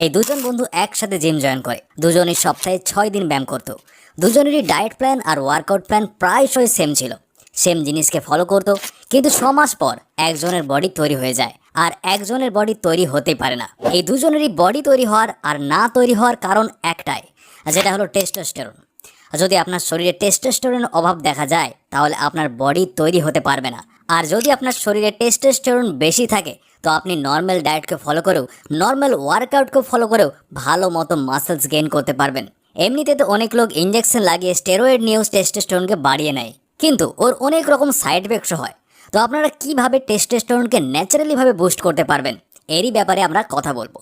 এই দুজন বন্ধু একসাথে জিম জয়েন করে। দুজনই সপ্তাহে ছয় দিন ব্যায়াম করতো। দুজনেরই ডায়েট প্ল্যান আর ওয়ার্কআউট প্ল্যান প্রায়শই সেম ছিল। সেম জিনিসকে ফলো করতো, কিন্তু ছ মাস পর একজনের বডি তৈরি হয়ে যায় আর একজনের বডি তৈরি হতেই পারে না। এই দুজনেরই বডি তৈরি হওয়ার আর না তৈরি হওয়ার কারণ একটাই, যেটা হলো টেস্টোস্টেরন যদি আপনার শরীরে টেস্টোস্টেরনের অভাব দেখা যায়, তাহলে আপনার বডি তৈরি হতে পারবে না। আর যদি আপনার শরীরে টেস্টোস্টেরন বেশি থাকে, তো আপনি নর্মাল ডায়েটকে ফলো করেও নর্মাল ওয়ার্কআউটকে ফলো করেও ভালো মতো মাসেলস গেইন করতে পারবেন। এমনিতে তো অনেক লোক ইঞ্জেকশন লাগিয়ে স্টেরয়েড নিয়েও টেস্টোস্টেরনকে বাড়িয়ে নেয়। কিন্তু ওর অনেক রকম সাইড এফেক্টস হয়। তো আপনারা কীভাবে টেস্টোস্টেরনকে ন্যাচারালিভাবে বুস্ট করতে পারবেন, এরই ব্যাপারে আমরা কথা বলব।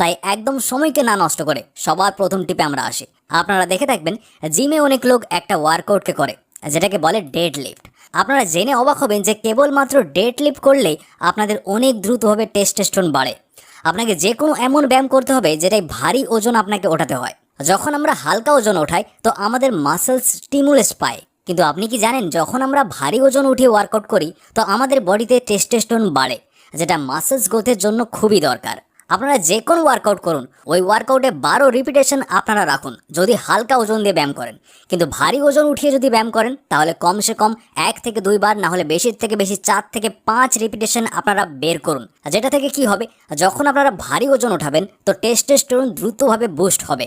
তাই একদম সময়কে না নষ্ট করে সবার প্রথম টিপে আমরা আসি। আপনারা দেখে থাকবেন জিমে অনেক লোক একটা ওয়ার্কআউটকে করে, যেটাকে বলে ডেড লিফট আপনারা জেনে অবাক হবেন যে কেবলমাত্র ডেট লিফট করলেই আপনাদের অনেক দ্রুতভাবে টেস্টোস্টেরন বাড়ে। আপনাকে যে কোনো এমন ব্যায়াম করতে হবে যেটাই ভারী ওজন আপনাকে ওঠাতে হয়। যখন আমরা হালকা ওজন ওঠাই, তো আমাদের মাসেলস স্টিমুলেস পায়। কিন্তু আপনি কি জানেন, যখন আমরা ভারী ওজন উঠিয়ে ওয়ার্কআউট করি, তো আমাদের বডিতে টেস্টোস্টেরন বাড়ে, যেটা মাসেলস গ্রোথের জন্য খুবই দরকার। আপনারা যে কোনো ওয়ার্কআউট করুন। ওই ওয়ার্কআউটে বারো রিপিটেশন আপনারা রাখুন, যদি হালকা ওজন দিয়ে ব্যায়াম করেন। কিন্তু ভারী ওজন উঠিয়ে যদি ব্যায়াম করেন, তাহলে কমসে কম এক থেকে দুইবার না হলে বেশির থেকে বেশি চার থেকে পাঁচ রিপিটেশন আপনারা বের করুন। যেটা থেকে কি হবে, যখন আপনারা ভারী ওজন উঠাবেন তো টেস্টোস্টেরন দ্রুতভাবে বুস্ট হবে।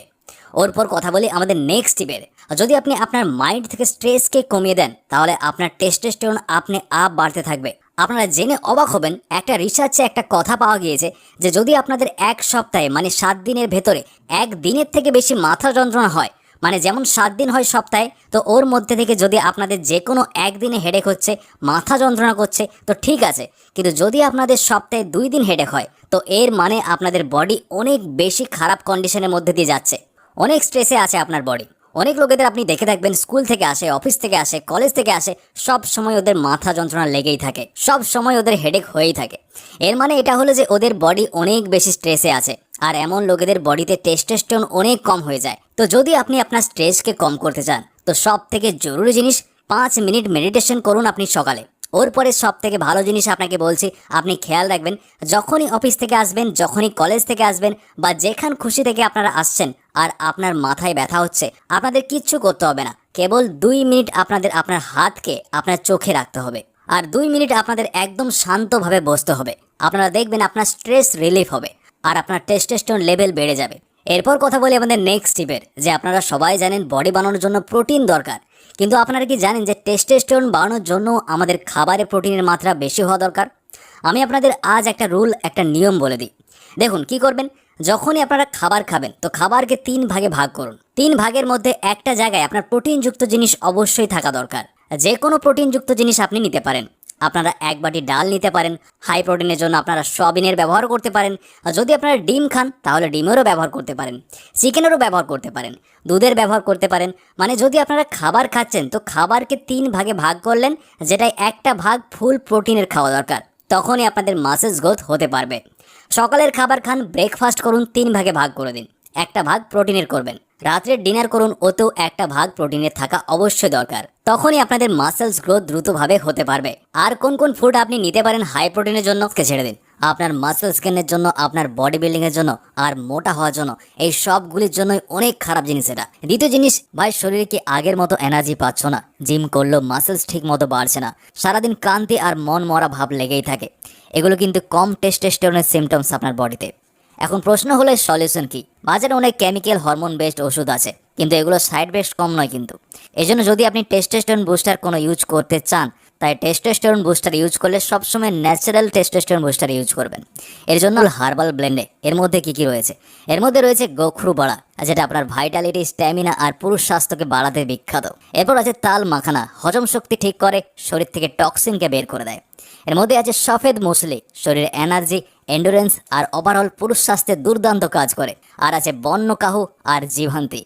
ওর পর কথা বলি আমাদের নেক্সট টিপের যদি আপনি আপনার মাইন্ড থেকে স্ট্রেসকে কমিয়ে দেন, তাহলে আপনার টেস্টোস্টেরন আপনি আপ বাড়তে থাকবে। আপনারা জেনে অবাক হবেন, একটা রিসার্চে একটা কথা পাওয়া গিয়েছে যে যদি আপনাদের এক সপ্তাহে মানে সাত দিনের ভেতরে, এক দিনের থেকে বেশি মাথা যন্ত্রণা হয় মানে যেমন সাত দিন হয় সপ্তাহে, তো ওর মধ্যে থেকে যদি আপনাদের যে কোনো একদিনে হেডেক হচ্ছে, মাথা যন্ত্রণা করছে, তো ঠিক আছে। কিন্তু যদি আপনাদের সপ্তাহে দুই দিন হেডেক হয়, তো এর মানে আপনাদের বডি অনেক বেশি খারাপ কন্ডিশনের মধ্যে দিয়ে যাচ্ছে। অনেক স্ট্রেসে আছে আপনার বডি অনেক লোকেদের আপনি দেখে থাকবেন, স্কুল থেকে আসে, অফিস থেকে আসে, কলেজ থেকে আসে, সব সময় ওদের মাথা যন্ত্রণা লেগেই থাকে। সব সময় ওদের হেডেক হয়েই থাকে। এর মানে এটা হলো যে ওদের বডি অনেক বেশি স্ট্রেসে আছে, আর এমন লোকেদের বডিতে টেস্টোস্টেরন অনেক কম হয়ে যায়। তো যদি আপনি আপনার স্ট্রেসকে কম করতে চান, তো সব থেকে জরুরি জিনিস, পাঁচ মিনিট মেডিটেশন করুন আপনি সকালে। ওর পরে সব থেকে ভালো জিনিস আপনাকে বলছি, আপনি খেয়াল রাখবেন, যখনই অফিস থেকে আসবেন, যখনই কলেজ থেকে আসবেন, বা যেখান খুশি থেকে আপনারা আসছেন আর আপনার মাথায় ব্যথা হচ্ছে, আপনাদের কিচ্ছু করতে হবে না। কেবল দুই মিনিট আপনাদের আপনার হাতকে আপনার চোখে রাখতে হবে আর দুই মিনিট আপনাদের একদম শান্তভাবে বসতে হবে। আপনারা দেখবেন আপনার স্ট্রেস রিলিফ হবে আর আপনার টেস্টোস্টেরন লেভেল বেড়ে যাবে। এরপর কথা বলি আমাদের নেক্সট টিপের যে আপনারা সবাই জানেন বডি বানানোর জন্য প্রোটিন দরকার। কিন্তু আপনারা কি জানেন যে টেস্টোস্টেরন বাড়ানোর জন্য আমাদের খাবারে প্রোটিনের মাত্রা বেশি হওয়া দরকার? আমি আপনাদের আজ একটা রুল, একটা নিয়ম বলে দিই। দেখুন, কি করবেন? যখনই আপনারা খাবার খাবেন, তো খাবারকে তিন ভাগে ভাগ করুন। তিন ভাগের মধ্যে একটা জায়গায় আপনার প্রোটিনযুক্ত জিনিস অবশ্যই থাকা দরকার। যে কোনো প্রোটিনযুক্ত জিনিস আপনি নিতে পারেন। আপনারা এক বাটি ডাল নিতে পারেন। হাই প্রোটিনের জন্য আপনারা সয়াবিনের ব্যবহার করতে পারেন। আর যদি আপনারা ডিম খান, তাহলে ডিমেরও ব্যবহার করতে পারেন। চিকেনেরও ব্যবহার করতে পারেন। দুধের ব্যবহার করতে পারেন। মানে যদি আপনারা খাবার খাচ্ছেন, তো খাবারকে তিন ভাগে ভাগ করলেন যেটাই একটা ভাগ ফুল প্রোটিনের খাওয়া দরকার। তখনই আপনাদের মাসেস গ্রোথ হতে পারবে। সকালের খাবার খান ব্রেকফাস্ট করুন, তিন ভাগে ভাগ করে দিন। একটা ভাগ প্রোটিনের করবেন। রাত্রে ডিনার করুন, ওতেও একটা ভাগ প্রোটিনের থাকা অবশ্যই দরকার। তখনই আপনাদের মাসেলস গ্রোথ দ্রুতভাবে হতে পারবে। আর কোন কোন ফুড আপনি নিতে পারেন হাই প্রোটিনের জন্য ছেড়ে দিন। আপনার মাসেল স্কিনের জন্য, আপনার বডি বিল্ডিংয়ের জন্য আর মোটা হওয়ার জন্য, এই সবগুলির জন্যই অনেক খারাপ জিনিস এটা। দ্বিতীয় জিনিস, ভাই, শরীরে কি আগের মতো এনার্জি পাচ্ছ না? জিম করলেও মাসেলস ঠিক মতো বাড়ছে না। সারাদিন ক্লান্তি আর মন মরা ভাব লেগেই থাকে। এগুলো কিন্তু কম টেস্টেস্টোরনের সিমটমস আপনার বডিতে এখন প্রশ্ন হলো সলিউশন কি? বাজারে অনেক কেমিক্যাল হরমোন বেসড ওষুধ আছে, কিন্তু এগুলো সাইড বেস্ট কম নয় কিন্তু। এজন্য যদি আপনি টেস্টোস্টেরন বুস্টার কোনো ইউজ করতে চান তাই টেস্টোস্টেরন বুস্টার ইউজ করলে সবসময় ন্যাচারাল টেস্টোস্টেরন বুস্টার ইউজ করবেন। এর জন্য হার্বাল ব্লেন্ডে এর মধ্যে কি কি রয়েছে? এর মধ্যে রয়েছে গোখরু বাড়া যেটা আপনার ভাইটালিটি স্ট্যামিনা আর পুরুষ স্বাস্থ্যকে বাড়াতে বিখ্যাত। এরপর আছে তাল মাখানা, হজম শক্তি ঠিক করে, শরীর থেকে টক্সিনকে বের করে দেয়। এর মধ্যে আছে সফেদ মুসলি, শরীরে এনার্জি এন্ডুরেন্স আর ওভারঅল পুরুষ স্বাস্থ্যে দুর্দান্ত কাজ করে। আর আছে বন্য কাহু আর জীবান্তি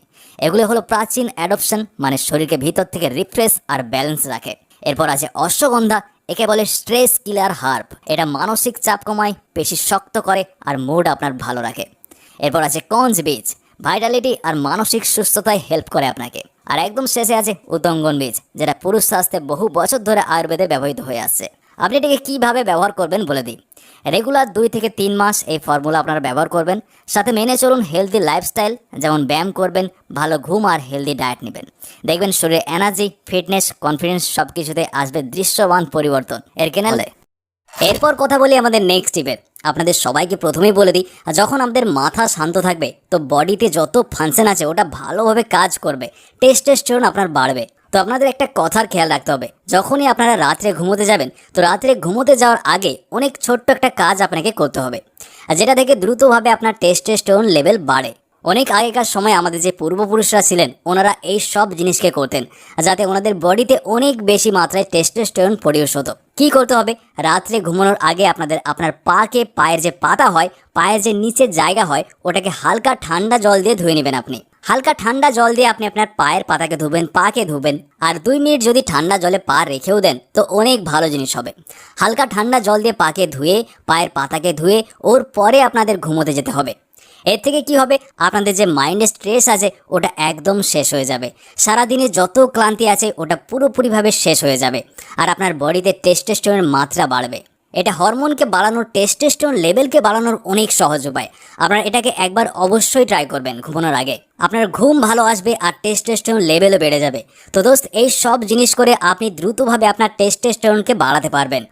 এগুলো হলো প্রাচীন অ্যাডপশন মানে শরীরকে ভিতর থেকে রিফ্রেশ আর ব্যালেন্স রাখে। এরপর আছে অশ্বগন্ধা, একে বলে স্ট্রেস কিলার হার্প এটা মানসিক চাপ কমায়, পেশি শক্ত করে আর মুড আপনার ভালো রাখে। এরপর আছে কঞ্জ বীজ ভাইটালিটি আর মানসিক সুস্থতায় হেল্প করে আপনাকে। আর একদম শেষে আছে উদঙ্গন বীজ যেটা পুরুষ স্বাস্থ্যে বহু বছর ধরে আয়ুর্বেদে ব্যবহৃত হয়ে আসছে। আপনি এটাকে কীভাবে ব্যবহার করবেন বলে দিই। রেগুলার দুই থেকে তিন মাস এই ফর্মুলা আপনারা ব্যবহার করবেন। সাথে মেনে চলুন হেলদি লাইফস্টাইল যেমন ব্যায়াম করবেন ভালো ঘুম আর হেলদি ডায়েট নেবেন। দেখবেন শরীরে এনার্জি ফিটনেস কনফিডেন্স সব কিছুতে আসবে দৃশ্যমান পরিবর্তন। এর কেনালে? এরপর কথা বলি আমাদের নেক্সট টিপের আপনাদের সবাইকে প্রথমেই বলে দিই যখন আমাদের মাথা শান্ত থাকবে তো বডিতে যত ফাংশন আছে ওটা ভালোভাবে কাজ করবে। টেস্টেস্টোন আপনার বাড়বে। আপনাদের একটা কথার খেয়াল রাখতে হবে। যখনই আপনারা রাত্রে ঘুমোতে যাবেন, তো রাত্রে ঘুমোতে যাওয়ার আগে অনেক ছোট্ট একটা কাজ আপনাকে করতে হবে। যেটা থেকে দ্রুতভাবে আপনার টেস্টেস্টোন লেভেল বাড়ে। অনেক আগেকার সময় আমাদের যে পূর্বপুরুষরা ছিলেন, ওনারা এই সব জিনিসকে করতেন। যাতে ওনাদের বডিতে অনেক বেশি মাত্রায় টেস্টোস্টেরন প্রডিউস হতো। কি করতে হবে? রাত্রে ঘুমানোর আগে আপনাদের, আপনার পাকে পায়ের যে পাতা হয়, পায়ের যে নিচের জায়গা হয়, ওটাকে হালকা ঠান্ডা জল দিয়ে ধুয়ে নেবেন আপনি। হালকা ঠান্ডা জল দিয়ে আপনি আপনার পায়ের পাতাকে ধুবেন, পাকে ধুবেন, আর দুই মিনিট যদি ঠান্ডা জলে পা রেখেও দেন, তো অনেক ভালো জিনিস হবে। হালকা ঠান্ডা জল দিয়ে পাকে ধুয়ে, পায়ের পাতাকে ধুয়ে, ওর পরে আপনাদের ঘুমোতে যেতে হবে। এর থেকে কি হবে? আপনাদের যে মাইন্ডে স্ট্রেস আছে, ওটা একদম শেষ হয়ে যাবে। সারাদিনে যত ক্লান্তি আছে, ওটা পুরোপুরিভাবে শেষ হয়ে যাবে, আর আপনার বডিতে টেস্টেস্টোনের মাত্রা বাড়বে। এটা হরমোনকে বাড়ানোর টেস্টেস্টোন লেভেলকে বাড়ানোর অনেক সহজ উপায়। আপনারা এটাকে একবার অবশ্যই ট্রাই করবেন ঘুমানোর আগে। আপনার ঘুম ভালো আসবে আর টেস্টেস্টোন লেভেলও বেড়ে যাবে। তো দোস্ত, এই সব জিনিস করে আপনি দ্রুতভাবে আপনার টেস্টেস্টোনকে বাড়াতে পারবেন।